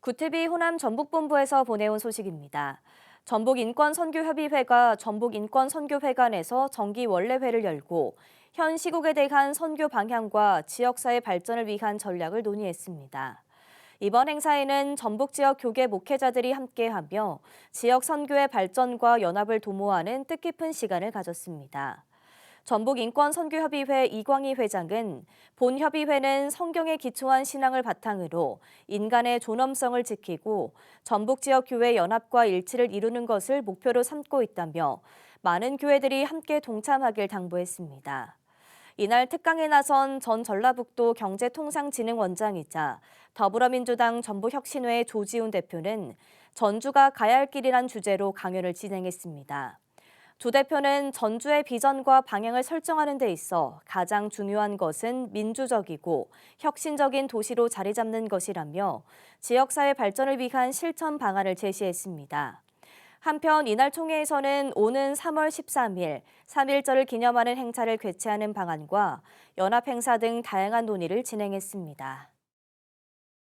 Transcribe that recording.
구티비 호남 전북본부에서 보내온 소식입니다. 전북인권선교협의회가 전북인권선교회관에서 정기 원래회를 열고 현 시국에 대한 선교 방향과 지역사회 발전을 위한 전략을 논의했습니다. 이번 행사에는 전북 지역 교계 목회자들이 함께하며 지역 선교의 발전과 연합을 도모하는 뜻깊은 시간을 가졌습니다. 전북인권선교협의회 이광희 회장은 본 협의회는 성경에 기초한 신앙을 바탕으로 인간의 존엄성을 지키고 전북 지역 교회 연합과 일치를 이루는 것을 목표로 삼고 있다며 많은 교회들이 함께 동참하길 당부했습니다. 이날 특강에 나선 전 전라북도 경제통상진흥원장이자 더불어민주당 전북혁신회 조지훈 대표는 전주가 가야 할 길이란 주제로 강연을 진행했습니다. 조 대표는 전주의 비전과 방향을 설정하는 데 있어 가장 중요한 것은 민주적이고 혁신적인 도시로 자리 잡는 것이라며 지역사회 발전을 위한 실천 방안을 제시했습니다. 한편 이날 총회에서는 오는 3월 13일 3.1절을 기념하는 행사를 개최하는 방안과 연합 행사 등 다양한 논의를 진행했습니다.